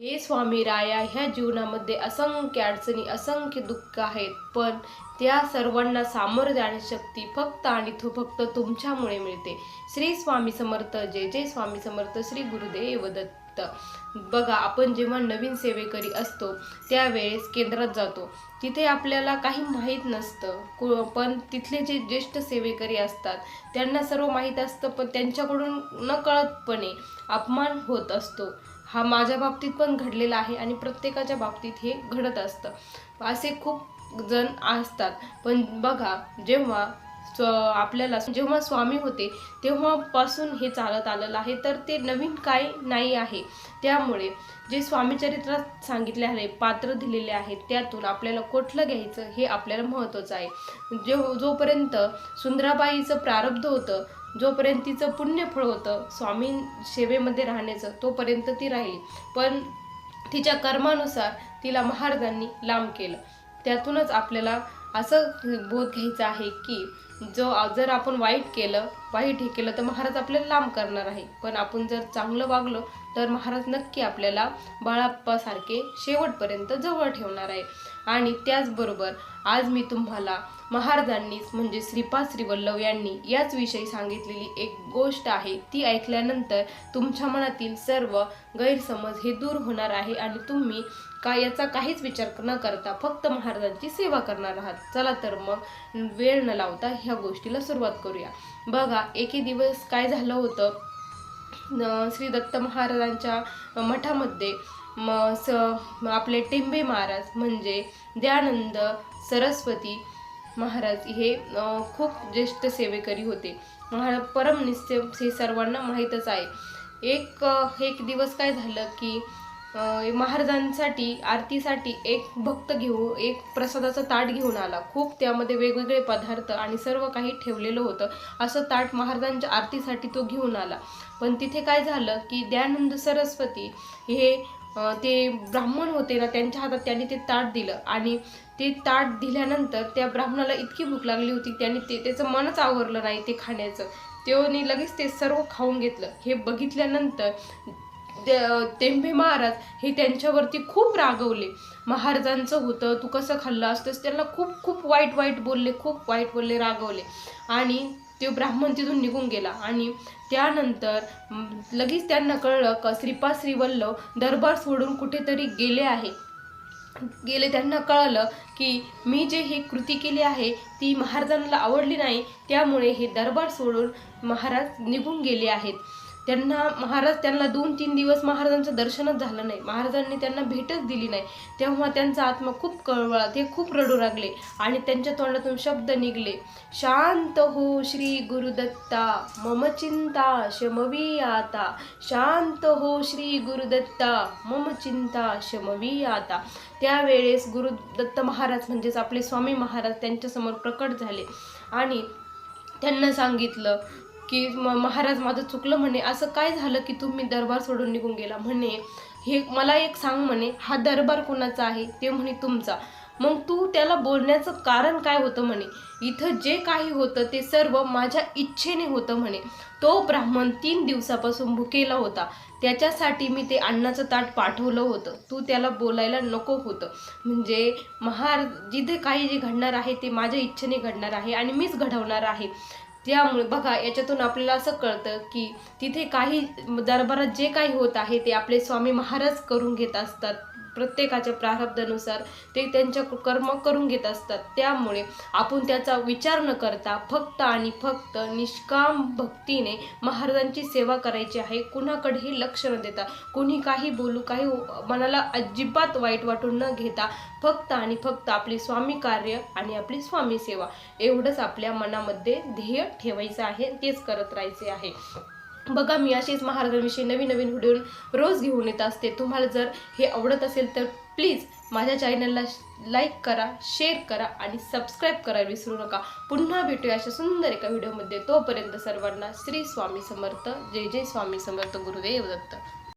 हे स्वामी राया ह्या जीवनामध्ये असंख्य अडचणी असंख्य दुःख आहेत. पण त्या सर्वांना सामोरं जाण्याची शक्ती फक्त आणि तो फक्त तुमच्यामुळे मिळते. श्री स्वामी समर्थ जय जय स्वामी समर्थ श्री गुरुदेव दत्त. बघा आपण जेव्हा नवीन सेवेकरी असतो त्यावेळेस केंद्रात जातो. तिथे आपल्याला काही माहीत नसतं. कु- पण तिथले जे ज्येष्ठ सेवेकरी असतात त्यांना सर्व माहीत असतं पण त्यांच्याकडून न कळतपणे अपमान होत असतो. हा माझ्या बाबतीत पण घडलेला आहे आणि प्रत्येकाच्या बाबतीत हे घडत असतं. असे खूप जण असतात. पण बघा जेव्हा स्व आपल्याला जेव्हा स्वामी होते तेव्हापासून हे चालत आलेलं आहे. तर ते नवीन काय नाही आहे. त्यामुळे जे स्वामी चरित्रात सांगितले आहे पात्र दिलेले आहेत त्यातून आपल्याला कुठलं घ्यायचं हे आपल्याला महत्त्वाचं आहे. जो जोपर्यंत सुंदराबाईचं प्रारब्ध होतं जोपर्यंत तिचं पुण्यफळ होतं स्वामी सेवेमध्ये राहण्याचं तोपर्यंत ती राहिली. पण तिच्या कर्मानुसार तिला महाराजांनी लांब केलं. त्यातूनच आपल्याला असं बोध घ्यायचा आहे की जो जर आपण वाईट केलं वाईट हे केलं तर महाराज आपल्याला लांब करणार आहे. पण आपण जर चांगलं वागलो तर महाराज नक्की आपल्याला बाळाप्पासारखे शेवटपर्यंत जवळ ठेवणार आहे. आणि त्याचबरोबर आज मी तुम्हाला महाराजांनीच म्हणजे श्रीपाद श्रीवल्लभ यांनी याच विषयी सांगितलेली एक गोष्ट आहे ती ऐकल्यानंतर तुमच्या मनातील सर्व गैरसमज हे दूर होणार आहे आणि तुम्ही का याचा काहीच विचार न करता फक्त महाराजांची सेवा करणार आहात. चला तर मग वेळ न लावता ह्या गोष्टीला सुरुवात करूया. बघा एके दिवस काय झालं होतं? श्री दत्त महाराजांच्या मठामध्ये म स आपले टिंबे महाराज म्हणजे दयानंद सरस्वती महाराज हे खूप ज्येष्ठ सेवेकरी होते. महाराज परमनिष्ठ हे सर्वांना माहीतच आहे. एक एक दिवस काय झालं की महाराजांसाठी आरतीसाठी एक भक्त घेऊ एक प्रसादाचं ताट घेऊन आला. खूप त्यामध्ये वेगवेगळे पदार्थ आणि सर्व काही ठेवलेलं होतं. असं ताट महाराजांच्या आरतीसाठी तो घेऊन आला. पण तिथे काय झालं की दयानंद सरस्वती हे ते ब्राह्मण होते ना त्यांच्या हातात त्यांनी ते ताट दिलं. आणि ते ताट दिल्यानंतर त्या ब्राह्मणाला इतकी भूक लागली होती त्यांनी ते त्याचं मनच आवरलं नाही ते खाण्याचं. तेवनी लगेच ते सर्व खाऊन घेतलं. हे बघितल्यानंतर तेंभे महाराज हे त्यांच्यावरती खूप रागवले. महाराजांचं होतं तू कसं खाल्लं असतंस? त्यांना खूप खूप वाईट वाईट बोलले खूप वाईट बोलले रागवले. आणि ते ब्राह्मण तिथून निघून गेला. आणि त्यानंतर लगेच त्यांना कळलं का श्रीपाद श्रीवल्लभ दरबार सोडून कुठेतरी गेले आहे. गेले त्यांना कळलं की मी जे ही कृती केली आहे ती महाराजांना आवडली नाही. त्यामुळे हे दरबार सोडून महाराज निघून गेले आहेत. त्यांना महाराज त्यांना दोन तीन दिवस महाराजांचं दर्शनच झालं नाही. महाराजांनी त्यांना भेटच दिली नाही. तेव्हा त्यांचा आत्मा खूप कळवळा ते खूप रडू लागले आणि त्यांच्या तोंडातून शब्द निघले. शांत हो श्री गुरुदत्ता मम चिंता शमवी आता शांत हो श्री गुरुदत्ता मम चिंता शमवी आता त्यावेळेस गुरुदत्त महाराज म्हणजेच आपले स्वामी महाराज त्यांच्यासमोर प्रकट झाले आणि त्यांना सांगितलं की महाराज माझं चुकलं म्हणे असं काय झालं की तुम्ही दरबार सोडून निघून गेला म्हणे? हे मला एक सांग म्हणे हा दरबार कोणाचा आहे? ते म्हणे तुमचा. मग तू त्याला बोलण्याचं कारण काय होतं म्हणे? इथं जे काही होतं ते सर्व माझ्या इच्छेने होतं म्हणे. तो ब्राह्मण तीन दिवसापासून भुकेला होता. त्याच्यासाठी मी ते अन्नाचं ताट पाठवलं होतं. तू त्याला बोलायला नको होतं. म्हणजे महार जिथे काही जे घडणार आहे ते माझ्या इच्छेने घडणार आहे आणि मीच घडवणार आहे. त्यामुळे बघा याच्यातून आपल्याला असं कळतं की तिथे काही दरबारात जे काही होत आहे ते आपले स्वामी महाराज करून घेत असतात. प्रत्येकाच्या प्रारब्धानुसार ते त्यांच्या कर्म करून घेत असतात. त्यामुळे आपण त्याचा विचार न करता फक्त आणि फक्त निष्काम भक्तीने महाराजांची सेवा करायची आहे. कुणाकडेही लक्ष न देता कुणी काही बोलू काही मनाला अजिबात वाईट वाटून न घेता फक्त आणि फक्त आपले स्वामी कार्य आणि आपली स्वामी सेवा एवढंच आपल्या मनामध्ये ध्येय ठेवायचं आहे तेच करत राहायचे आहे. बघा मी असेच महाराजांविषयी नवीन नवीन व्हिडिओ रोज घेऊन येत असते. तुम्हाला जर हे आवडत असेल तर प्लीज माझ्या चॅनलला लाईक करा शेअर करा आणि सबस्क्राईब करायला विसरू नका. पुन्हा भेटूया अशा सुंदर एका व्हिडिओमध्ये तोपर्यंत सर्वांना श्री स्वामी समर्थ. जय जय स्वामी समर्थ गुरुदेव दत्त.